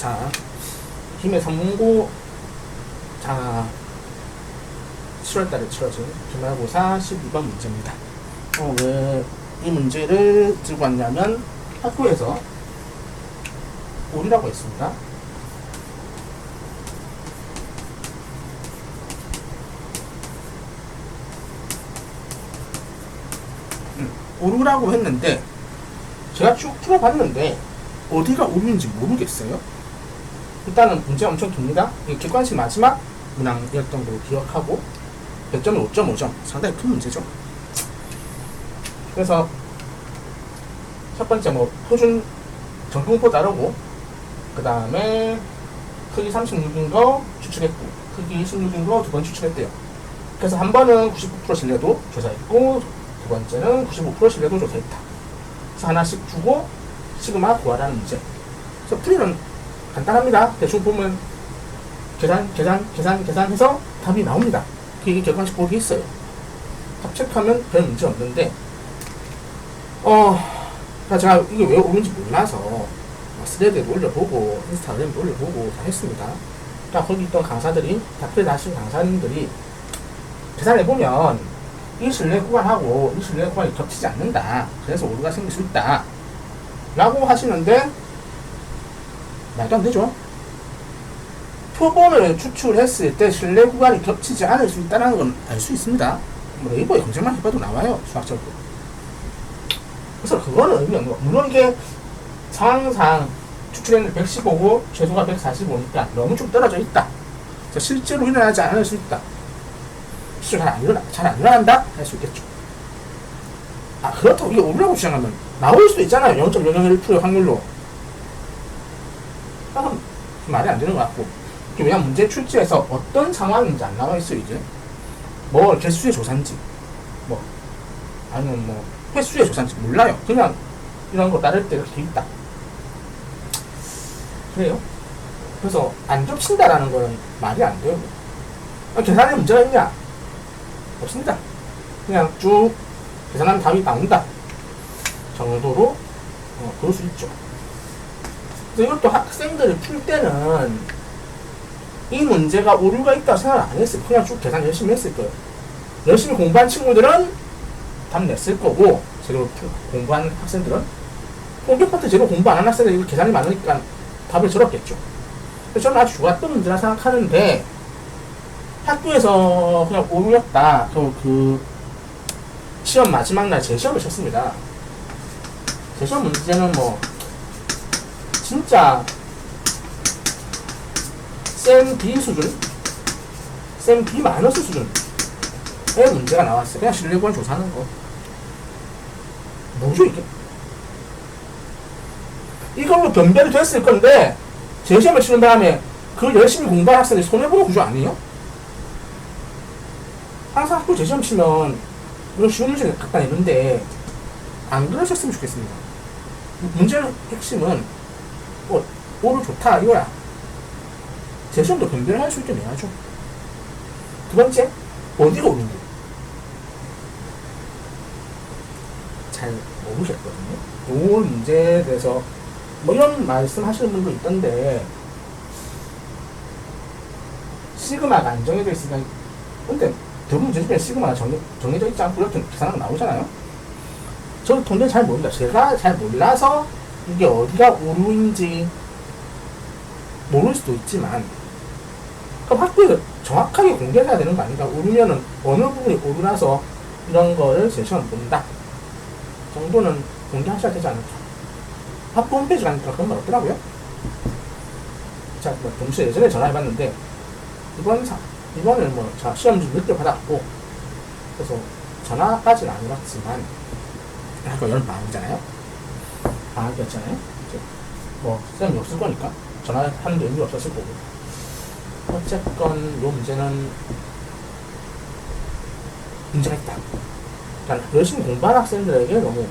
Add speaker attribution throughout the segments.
Speaker 1: 자, 힘의 선문고, 자, 7월달에 치러진 기말고사 12번 문제입니다. 어, 왜 이 문제를 들고 왔냐면 학교에서 오류라고 했습니다. 음, 오류라고 했는데 제가 쭉 풀어봤는데 어디가 오류인지 모르겠어요. 일단은 문제 엄청 깁니다. 이 객관식 마지막 문항이었던 걸로 기억하고 100점에 5.5점 상당히 큰 문제죠. 그래서 첫 번째 뭐 표준 정통포 따르고 그 다음에 크기 36인 거 추측했고 크기 16인 거 두 번 추측했대요. 그래서 한 번은 99% 신뢰도 조사했고 두 번째는 95% 신뢰도 조사했다. 그래서 하나씩 주고 시그마 구하라는 문제. 그래서 풀이는 간단합니다. 대충 보면 계산, 계산, 계산, 계산해서 답이 나옵니다. 그게 객관식 보기 있어요. 답 체크하면 별 문제 없는데, 어, 제가 이게 왜 오는지 몰라서 뭐 스레드에 올려보고 인스타그램에 올려보고 다 했습니다. 그러니까 거기 있던 강사들이 답글 다신 강사님들이 계산해보면 이 신뢰 구간하고 이 신뢰 구간이 겹치지 않는다. 그래서 오류가 생길 수 있다. 라고 하시는데 말도 안 되죠. 표본을 추출했을 때 신뢰 구간이 겹치지 않을 수 있다는 건 알 수 있습니다. 뭐 네이버에 검색만 해봐도 나와요. 수학적으로. 그래서 그거는 의미 없는 거. 물론 이게 상황상 추출했는데 115고 최소가 145니까 너무 좀 떨어져 있다. 실제로 일어나지 않을 수 있다. 잘안 일어나, 잘안 일어난다? 할 수 있겠죠. 아, 그렇다고 이게 오류라고 주장하면 나올 수도 있잖아요. 0.001%의 확률로. 아, 그럼 말이 안 되는 것 같고. 왜냐면 문제 출제에서 어떤 상황인지 안 나와 있어요, 이제. 뭐, 개수의 조사인지, 뭐, 아니면 뭐, 횟수의 조사인지 몰라요. 그냥 이런 거 따를 때 이렇게 있다. 그래요? 그래서 안 겹친다라는 거는 말이 안 돼요. 아, 계산에 문제가 있냐? 없습니다. 그냥 쭉 계산하면 답이 나온다. 정도로, 어, 그럴 수 있죠. 이것도 학생들이 풀 때는 이 문제가 오류가 있다고 생각 안 했어요. 그냥 쭉 계산 열심히 했을 거예요. 열심히 공부한 친구들은 답 냈을 거고, 제대로 공부한 학생들은 공격 파트 제대로 공부 안 한 학생들 이거 계산이 많으니까 답을. 그래서 저는 아주 좋았던 문제라 생각하는데, 학교에서 그냥 오류였다. 그, 그, 시험 마지막 날 재시험을 쳤습니다. 재시험 문제는 뭐, 진짜 쌤 B 수준, 쌤 B 마이너스 수준의 문제가 나왔어요. 그냥 신뢰관 조사하는 거. 뭐죠 이게? 이걸로 변별이 됐을 건데 재시험을 치는 다음에 그 열심히 공부한 학생들이 손해보는 구조 아니에요? 항상 학교 재시험 치면 이런 쉬운 문제를 갖다 내는데 안 그러셨으면 좋겠습니다. 문제의 핵심은 뭐 오늘 좋다 이거야. 재시험도 변별할 수 있게 내야죠. 두 번째, 어디가 오는지. 잘 모르셨거든요. 이 문제에 대해서 뭐 이런 말씀 하시는 분도 있던데, 시그마가 안 정해져 있으니까, 근데 대부분 문제 중에 시그마가 정해, 정해져 있지 않고 이렇게 계산하고 나오잖아요. 저도 돈을 잘 모릅니다. 제가 잘 몰라서 이게 어디가 오류인지 모를 수도 있지만, 그럼 학교에서 정확하게 공개해야 되는 거 아닌가? 오르면은 어느 부분이 오르나서 이런 거를 제 시험 본다. 정도는 공개하셔야 되지 않을까? 학교 홈페이지 가니까 그런 말 없더라고요. 자, 뭐, 동시에 예전에 전화해봤는데, 이번 사, 이번에 뭐, 자, 시험 좀 늦게 받았고, 그래서 전화까지는 안 왔지만, 학교 여름 방학이잖아요? 방학이었잖아요? 이제 뭐, 쌤이 없을 거니까, 전화하는데 의미 없었을 거고. 어쨌건 요 문제는 문제가 있다. 그러니까 열심히 공부한 학생들에게 너무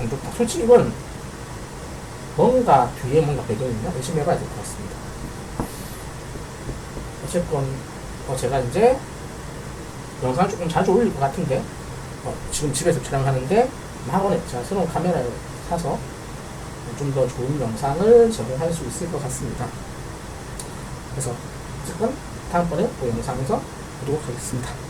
Speaker 1: 안 좋다. 솔직히 이건 뭔가 뒤에 뭔가 배경이 있나 열심히 해봐야 될 것 같습니다. 어쨌건 어 제가 이제 영상 조금 자주 올릴 것 같은데 어 지금 집에서 촬영하는데 학원에 새로운 카메라를 사서 좀 더 좋은 영상을 제공할 수 있을 것 같습니다. 그래서 어쨌든 다음번에 그 영상에서 보도록 하겠습니다.